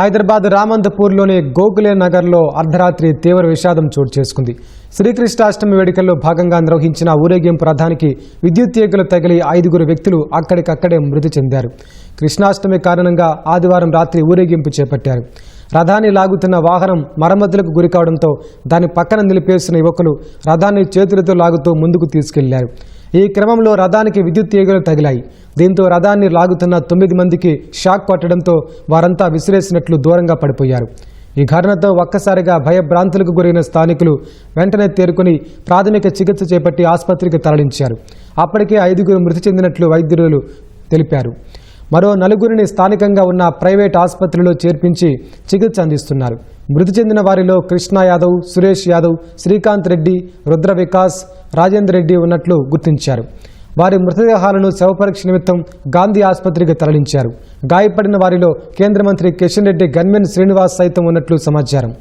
హైదరాబాద్ రామంతపూర్లోని గోకులే నగర్లో అర్ధరాత్రి తీవ్ర విషాదం చోటు చేసుకుంది. శ్రీకృష్ణాష్టమి వేడుకల్లో భాగంగా నిర్వహించిన ఊరేగింపు రథానికి విద్యుత్ తీగలు తగిలి ఐదుగురు వ్యక్తులు అక్కడికక్కడే మృతి చెందారు. కృష్ణాష్టమి కారణంగా ఆదివారం రాత్రి ఊరేగింపు చేపట్టారు. రథాన్ని లాగుతున్న వాహనం మరమ్మతులకు గురి కావడంతో దాని పక్కన నిలిపేసిన యువకులు రథాన్ని చేతులతో లాగుతూ ముందుకు తీసుకెళ్ళారు. ఈ క్రమంలో రథానికి విద్యుత్ తీగలు తగిలాయి. దీంతో రథాన్ని లాగుతున్న తొమ్మిది మందికి షాక్ పట్టడంతో వారంతా విసిరేసినట్లు దూరంగా పడిపోయారు. ఈ ఘటనతో ఒక్కసారిగా భయభ్రాంతులకు గురైన స్థానికులు వెంటనే తేరుకుని ప్రాథమిక చికిత్స చేపట్టి ఆసుపత్రికి తరలించారు. అప్పటికే ఐదుగురు మృతి చెందినట్లు వైద్యులు తెలిపారు. మరో నలుగురిని స్థానికంగా ఉన్న ప్రైవేట్ ఆసుపత్రిలో చేర్పించి చికిత్స అందిస్తున్నారు. మృతి చెందిన వారిలో కృష్ణ యాదవ్ సురేష్ యాదవ్ శ్రీకాంత్ రెడ్డి రుద్ర వికాస్ రాజేందర్ రెడ్డి ఉన్నట్లు గుర్తించారు. వారి మృతదేహాలను శవపరీక్ష నిమిత్తం గాంధీ ఆసుపత్రికి తరలించారు. గాయపడిన వారిలో కేంద్ర మంత్రి కిషన్ రెడ్డి గన్మెన్ శ్రీనివాస్ సైతం ఉన్నట్లు సమాచారం.